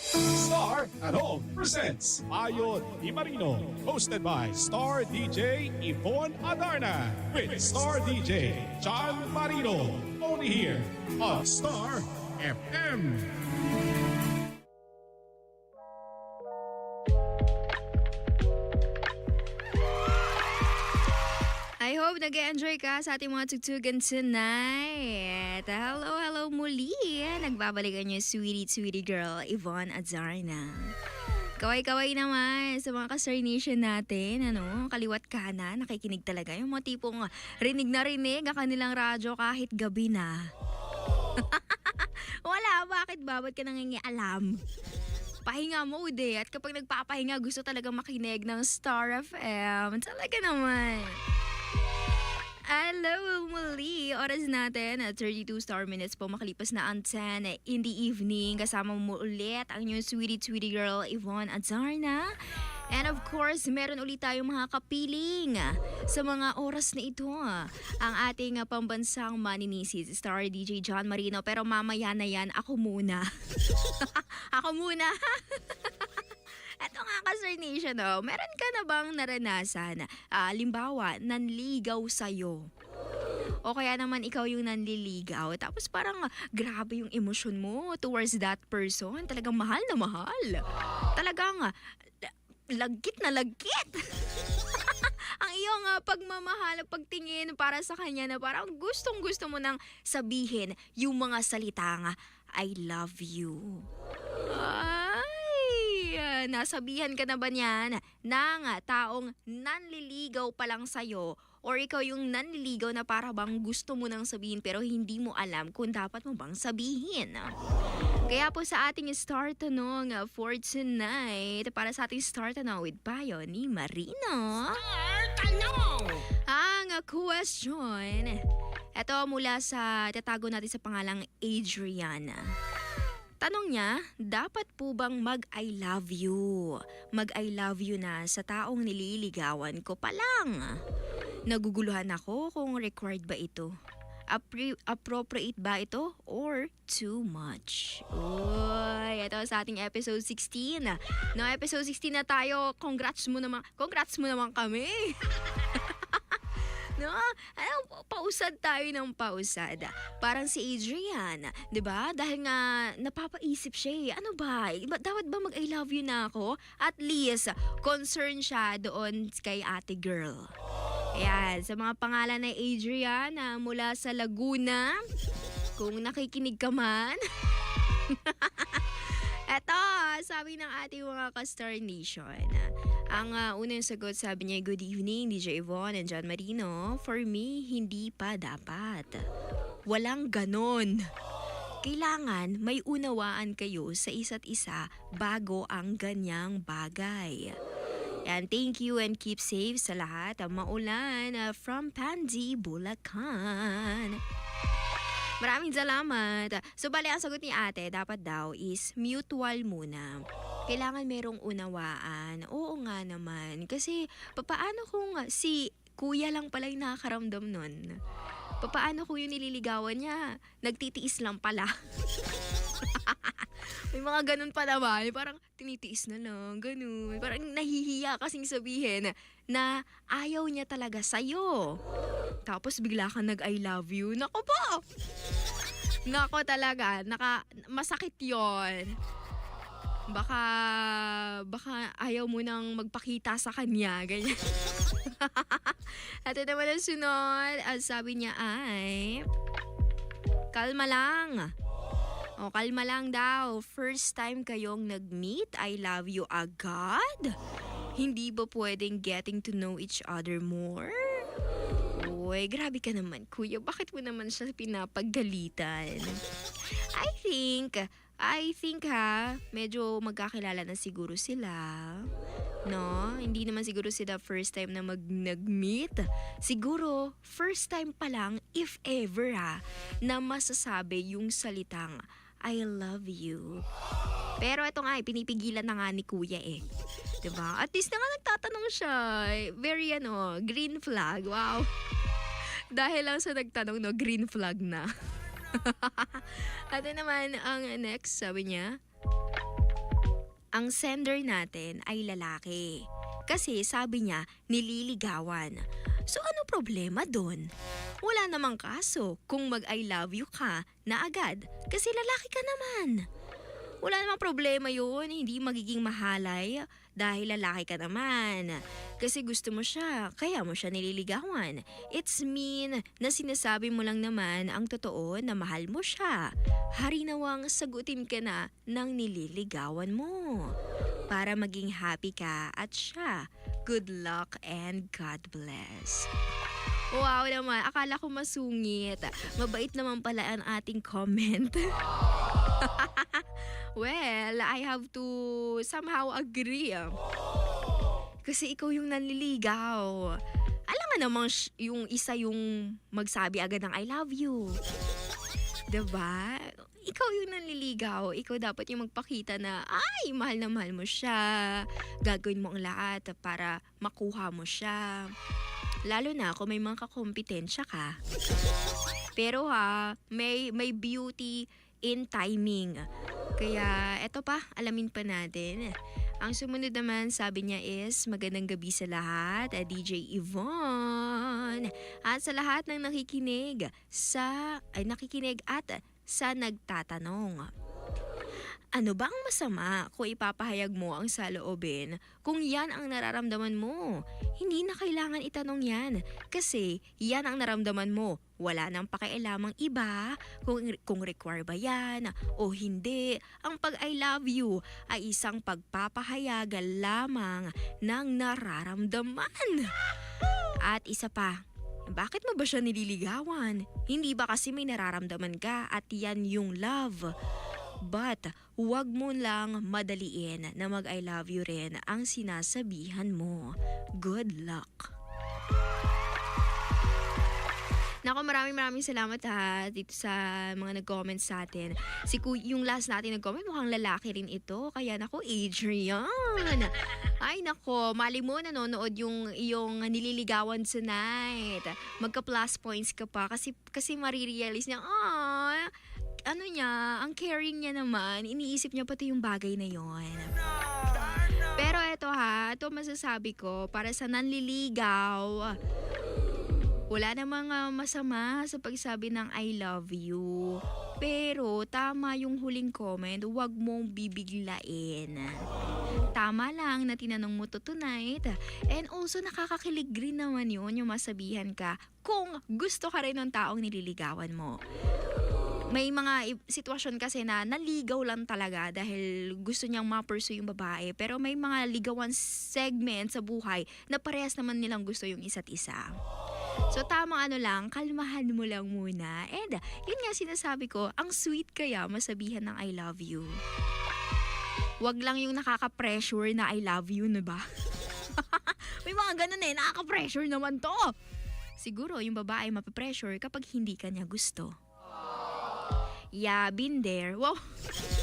Star at Home presents Ayon Di Marino, hosted by Star DJ Yvonne Adarna with Star DJ John Marino. Only here on Star FM. I hope nag enjoy ka sa ating mga tugtugan tonight. Hello, hello muli. Nagbabalikan niyo sweetie, sweetie girl, Yvonne Azarna. Kaway-kaway naman sa mga ka-Star Nation natin, ano, kaliwat kanan, nakikinig talaga. Yung mga tipong rinig na rinig ang kanilang radyo kahit gabi na. Wala, bakit ba? Ba't ka nangingialam? Pahinga mode eh. At kapag nagpapahinga, gusto talaga makinig ng Star FM. Talaga naman. Hello. Oras natin, at 32 star minutes po makalipas na ang 10 in the evening. Kasama mo ulit ang inyong sweetie, sweetie girl, Yvonne Azarna. And of course, meron ulit tayong mga kapiling sa mga oras na ito. Ang ating pambansang maninisis, Star DJ John Marino. Pero mamaya na yan, ako muna. ako muna. Eto nga ka, Sir Nation, oh, meron ka na bang naranasan? Ah, limbawa, nanligaw sa'yo. O kaya naman ikaw yung nanliligaw. Tapos parang ah, grabe yung emosyon mo towards that person. Talagang mahal na mahal. Talagang ah, lagkit na lagkit. ang iyong ah, pagmamahal, pagtingin para sa kanya na parang gustong gusto mo nang sabihin yung mga salita nga, I love you. Ay, nasabihan ka na ba niyan ng taong nanliligaw pa lang sa'yo or ikaw yung nanliligaw na para bang gusto mo nang sabihin pero hindi mo alam kung dapat mo bang sabihin. Kaya po sa ating star tanong ah, for tonight, para sa ating star tanong with Payo ni Marino. Ang question, ito mula sa tatago natin sa pangalang Adriana. Tanong niya, dapat po bang mag-I love you? Mag-I love you na sa taong nililigawan ko pa lang. Naguguluhan ako kung required ba ito. Appre- appropriate ba ito or too much? Uy, ito sa ating episode 16. No, episode 16 na tayo. Congrats mo naman. Congrats mo naman kami. No? Ano, pausad tayo ng pausad. Parang si Adrian, 'di ba? Dahil nga napapaisip siya, eh, ano ba? Dapat ba mag I love you na ako? At least concern siya doon kay ate girl. Ayan, sa mga pangalan na Adrian na mula sa Laguna, kung nakikinig ka man. Eto, sabi ng ating mga ka-Star Nation. Ang uh, unang sagot sabi niya, Good evening, DJ Yvonne and John Marino. For me, hindi pa dapat. Walang ganon. Kailangan may unawaan kayo sa isa't isa bago ang ganyang bagay. And thank you and keep safe sa lahat maulan uh, from Pandy, Bulacan. Maraming salamat. So, bali, ang sagot ni ate, dapat daw is mutual muna. Kailangan merong unawaan. Oo nga naman. Kasi, papaano kung si kuya lang pala yung nakakaramdam nun? Papaano kung yung nililigawan niya, nagtitiis lang pala? May mga ganun pa naman. Parang tinitiis na lang, ganun. Parang nahihiya kasing sabihin na ayaw niya talaga sa'yo. Tapos bigla ka nag-I love you. Nako po! Nako talaga, naka, masakit yon. Baka, baka ayaw mo nang magpakita sa kanya, ganyan. At ito naman ang sunod, ang sabi niya ay, kalma lang. O, kalma lang daw. First time kayong nag-meet, I love you agad? Hindi ba pwedeng getting to know each other more? Uy, grabe ka naman, kuya. Bakit mo naman siya pinapagalitan? I think, I think ha, medyo magkakilala na siguro sila. No? Hindi naman siguro sila first time na mag nag-meet. Siguro, first time pa lang, if ever ha, na masasabi yung salitang, I love you. Pero ito nga, eh, pinipigilan na nga ni kuya eh. ba? At least na nga nagtatanong siya. Very ano, green flag. Wow. Dahil lang sa nagtanong, no, green flag na. At yun naman, ang next, sabi niya, ang sender natin ay lalaki. Kasi sabi niya, nililigawan. So ano problema doon? Wala namang kaso kung mag-I love you ka na agad. Kasi lalaki ka naman. Wala namang problema yun, hindi magiging mahalay dahil lalaki ka naman. Kasi gusto mo siya, kaya mo siya nililigawan. It's mean na sinasabi mo lang naman ang totoo na mahal mo siya. Harinawang sagutin ka na ng nililigawan mo. Para maging happy ka at siya. Good luck and God bless. Wow naman, akala ko masungit. Mabait naman pala ang ating comment. well, I have to somehow agree. Kasi ikaw yung nanliligaw. Alam nga namang sh- yung isa yung magsabi agad ng I love you. 'Di ba? Ikaw yung nanliligaw. Ikaw dapat yung magpakita na, ay, mahal na mahal mo siya. Gagawin mo ang lahat para makuha mo siya. Lalo na kung may mga kakompetensya ka. Pero ha, may, may beauty in timing. Kaya eto pa, alamin pa natin. Ang sumunod naman, sabi niya is, magandang gabi sa lahat, ah, DJ Yvonne. At sa lahat ng nakikinig, sa, ay nakikinig at sa nagtatanong. Ano ba ang masama kung ipapahayag mo ang saloobin kung yan ang nararamdaman mo? Hindi na kailangan itanong yan kasi yan ang naramdaman mo. Wala nang pakialamang iba kung, kung require ba yan o hindi. Ang pag I love you ay isang pagpapahayag lamang ng nararamdaman. At isa pa, bakit mo ba siya nililigawan? Hindi ba kasi may nararamdaman ka at yan yung love? But, huwag mo lang madaliin na mag-I love you rin ang sinasabihan mo. Good luck! Nako, maraming maraming salamat ha dito sa mga nag-comment sa atin. Si Kuy, yung last natin nag-comment, mukhang lalaki rin ito. Kaya nako, Adrian. Ay nako, mali mo nanonood yung, yung nililigawan tonight. Magka plus points ka pa kasi, kasi marirealize niya, ah, ano niya, ang caring niya naman, iniisip niya pati yung bagay na yon. Pero eto ha, ito masasabi ko, para sa nanliligaw, wala namang ah, masama sa pagsabi ng I love you. Pero tama yung huling comment, huwag mong bibiglain. Tama lang na tinanong mo to tonight. And also nakakakilig rin naman yun yung masabihan ka kung gusto ka rin ng taong nililigawan mo may mga sitwasyon kasi na naligaw lang talaga dahil gusto niyang ma-pursue yung babae. Pero may mga ligawan segment sa buhay na parehas naman nilang gusto yung isa't isa. So tama ano lang, kalmahan mo lang muna. And yun nga sinasabi ko, ang sweet kaya masabihan ng I love you. Wag lang yung nakaka-pressure na I love you, na ba? may mga ganun eh, nakaka-pressure naman to. Siguro yung babae mapapressure kapag hindi ka niya gusto. Yeah, been there. Wow.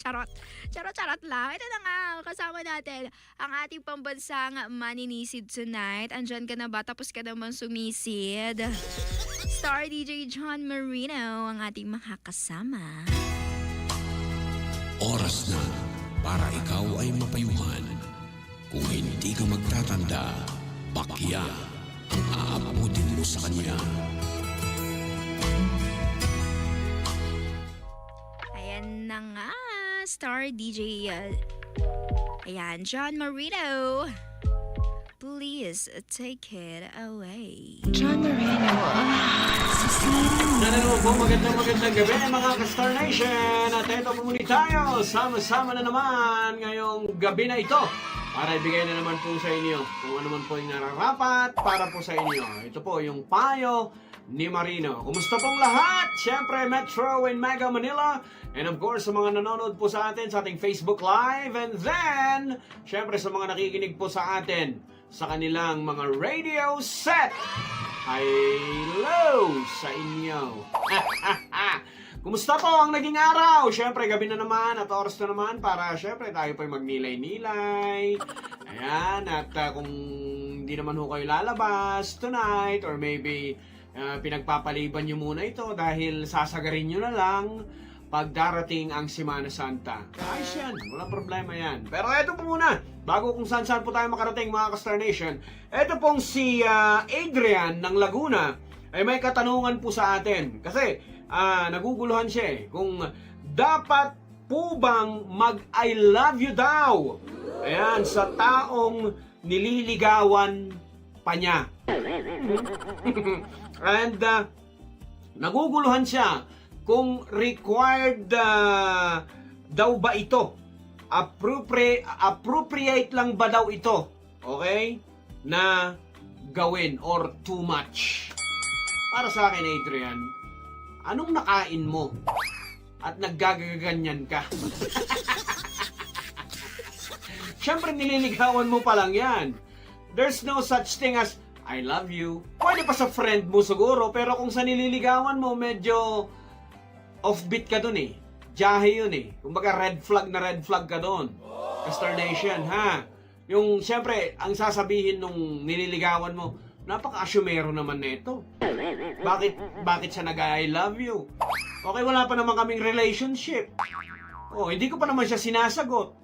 charot. Charot, charot lang. Ito na nga, kasama natin ang ating pambansang maninisid tonight. Andyan ka na ba? Tapos ka naman sumisid. Star DJ John Marino ang ating makakasama. Oras na para ikaw ay mapayuhan. Kung hindi ka magtatanda, bakya ang aabutin mo sa kanya. Star DJ. uh, ayan, John Marino. Please take it away. Sana naman po magandang magandang gabi mga ka-Star Nation At eto po muli tayo, sama-sama na naman ngayong gabi na ito Para ibigay na naman po sa inyo kung ano man po yung nararapat para po sa inyo Ito po yung payo ni Marino Kumusta pong lahat? Siyempre Metro and Mega Manila And of course sa mga nanonood po sa atin sa ating Facebook Live And then, siyempre sa mga nakikinig po sa atin sa kanilang mga radio set Hello sa inyo. Kumusta po ang naging araw? Siyempre, gabi na naman at oras na naman para siyempre tayo po'y magnilay-nilay. Ayan, at uh, kung hindi naman ho kayo lalabas tonight or maybe uh, pinagpapaliban nyo muna ito dahil sasagarin nyo na lang pag darating ang Semana Santa. Ayos yan, walang problema yan. Pero eto po muna, bago kung saan saan po tayo makarating mga ka-Star Nation, eto pong si ah, Adrian ng Laguna ay may katanungan po sa atin. Kasi ah, naguguluhan siya eh, kung dapat po bang mag-I love you daw? Ayan, sa taong nililigawan pa niya. And ah, naguguluhan siya kung required ah, daw ba ito. Appropriate, appropriate lang ba daw ito? Okay? Na gawin or too much. Para sa akin, Adrian, anong nakain mo? At naggagaganyan ka? Siyempre, nililigawan mo pa lang yan. There's no such thing as, I love you. Pwede pa sa friend mo siguro, pero kung sa nililigawan mo, medyo offbeat ka dun eh. Jahe yun eh. Kumbaga red flag na red flag ka dun. Star Nation, ha? Yung, siyempre, ang sasabihin nung nililigawan mo, napaka-asyumero naman nito. Bakit, bakit siya nag-I love you? Okay, wala pa naman kaming relationship. Oh, hindi ko pa naman siya sinasagot.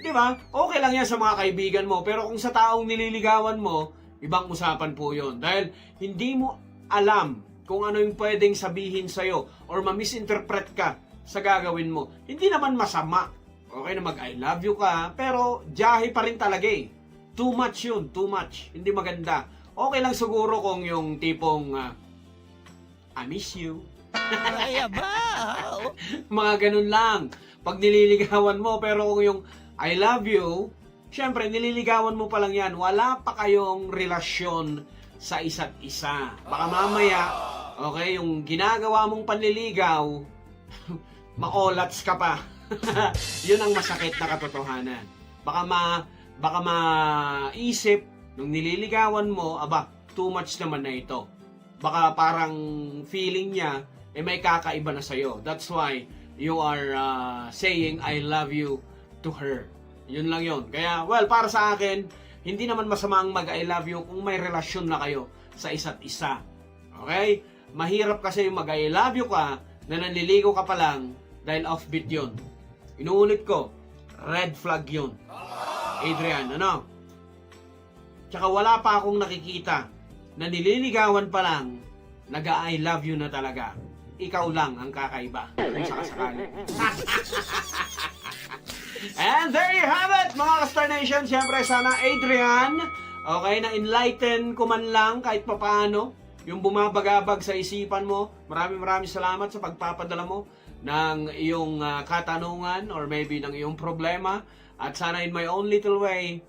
Di ba? Okay lang yan sa mga kaibigan mo. Pero kung sa taong nililigawan mo, ibang usapan po yon Dahil hindi mo alam kung ano yung pwedeng sabihin sa'yo or ma-misinterpret ka sa gagawin mo. Hindi naman masama. Okay na mag-I love you ka, pero jahe pa rin talaga eh. Too much yun, too much. Hindi maganda. Okay lang siguro kung yung tipong ah, I miss you. Mga ganun lang. Pag nililigawan mo, pero kung yung I love you, syempre nililigawan mo pa lang yan. Wala pa kayong relasyon sa isa't isa. Baka mamaya, okay, yung ginagawa mong panliligaw, maolats ka pa. Yun ang masakit na katotohanan. Baka ma baka maisip nung nililigawan mo, aba, too much naman na ito. Baka parang feeling niya eh may kakaiba na sa'yo. That's why you are uh, saying I love you to her. Yun lang yun. Kaya, well, para sa akin, hindi naman masama ang mag-I love you kung may relasyon na kayo sa isa't isa. Okay? Mahirap kasi yung mag-I love you ka na nanliligaw ka pa lang dahil offbeat yun. Inuulit ko, red flag yun. Adrian, ano? Tsaka wala pa akong nakikita na nililigawan pa lang, nag-I love you na talaga. Ikaw lang ang kakaiba kung sakasakali. And there you have it, mga ka-Star Nation. Siyempre, sana Adrian, okay, na enlighten ko man lang kahit papaano yung bumabagabag sa isipan mo. Maraming maraming salamat sa pagpapadala mo ng iyong ah, katanungan or maybe ng iyong problema. At sana in my own little way,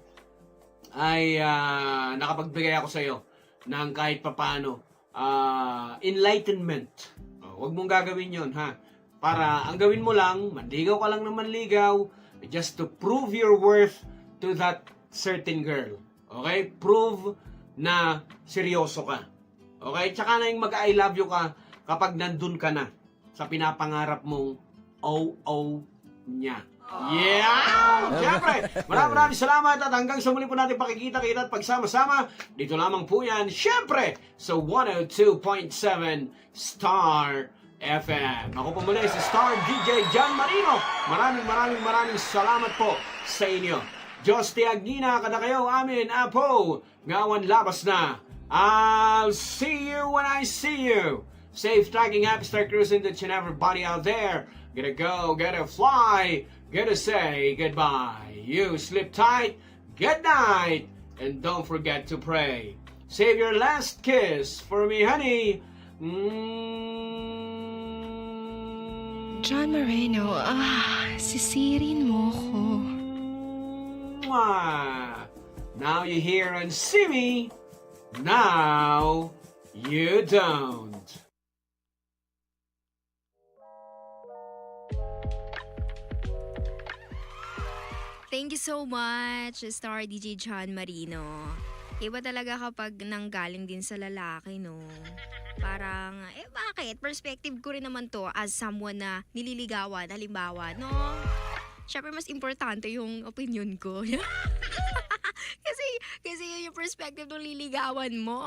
ay ah, nakapagbigay ako sa iyo ng kahit papano ah, enlightenment. Oh, huwag mong gagawin yon ha. Para ang gawin mo lang, manligaw ka lang ng manligaw, just to prove your worth to that certain girl. Okay? Prove na seryoso ka. Okay? Tsaka na yung mag-I love you ka kapag nandun ka na sa pinapangarap mong OO niya. Yeah! Siyempre, maraming maraming salamat at hanggang sa muli po natin pakikita-kita at pagsama-sama. Dito lamang po yan, siyempre, sa 102.7 Star FM. Ako po muli si Star DJ John Marino. Maraming maraming maraming salamat po sa inyo. Diyos ti Agnina, kada kayo amin, apo, ngawan labas na. I'll see you when I see you. Safe tracking, happy star cruising to everybody out there. Gotta go, gotta fly, gotta say goodbye. You sleep tight, good night, And don't forget to pray. Save your last kiss for me, honey. Mm. John Moreno, ah, sisirin mo ko. Mwah. Now you hear and see me. Now you don't. Thank you so much, Star DJ John Marino. Iba talaga kapag nanggaling din sa lalaki, no? Parang, eh bakit? Perspective ko rin naman to as someone na nililigawan, halimbawa, no? Siyempre, mas importante yung opinion ko. kasi, kasi yun yung perspective ng liligawan mo.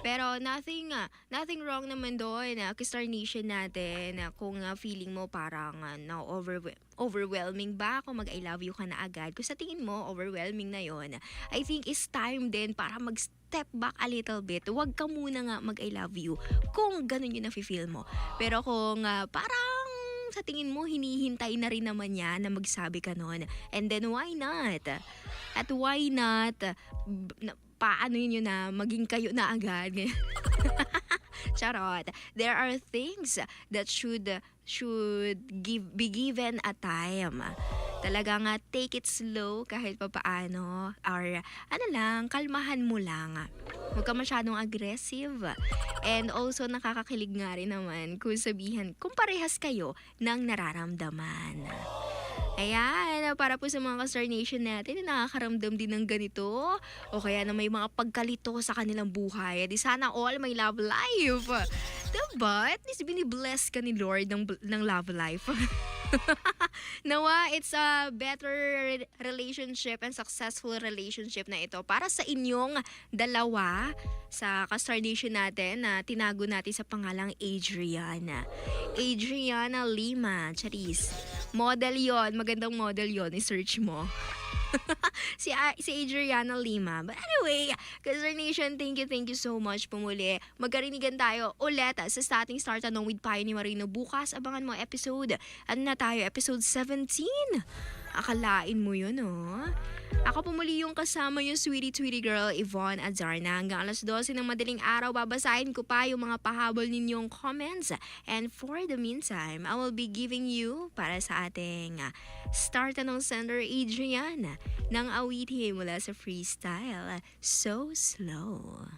Pero nothing, ah, nothing wrong naman doon. Uh, Star Nation natin, ah, kung ah, feeling mo parang ah, na overwhel- overwhelming ba kung mag I love you ka na agad. Kung sa tingin mo overwhelming na yon, I think it's time din para mag-step back a little bit. Huwag ka muna nga mag I love you kung ganun yung nafe-feel mo. Pero kung parang sa tingin mo, hinihintay na rin naman niya na magsabi ka nun. And then, why not? At why not, b- na, paano yun na maging kayo na agad? Charot. There are things that should should give be given a time. Talagang nga take it slow kahit papaano or ano lang, kalmahan mo lang. Huwag ka masyadong aggressive. And also nakakakilig nga rin naman kung sabihan kung parehas kayo ng nararamdaman. Ayan, para po sa mga ka-Star Nation natin na nakakaramdam din ng ganito o kaya na may mga pagkalito sa kanilang buhay. Di sana all may love life. Diba? At least binibless ka ni Lord ng, ng love life. Nawa, it's a better relationship and successful relationship na ito para sa inyong dalawa sa ka-Star Nation natin na tinago natin sa pangalang Adriana. Adriana Lima, Charis. Model yon magandang model yon i-search mo. si, si Adriana Lima. But anyway, Kazar Nation, thank you, thank you so much pumuli. Magkarinigan tayo ulit sa Starting Star Tanong with Pio ni Marino. Bukas, abangan mo episode. Ano na tayo? Episode 17. Akalain mo yun, oh. Ako pumuli yung kasama yung sweetie sweetie girl Yvonne Azarna. Hanggang alas 12 ng madaling araw, babasahin ko pa yung mga pahabol ninyong comments. And for the meantime, I will be giving you para sa ating ah, Star Tanong Sender Adrian ng awitin mula sa freestyle So Slow.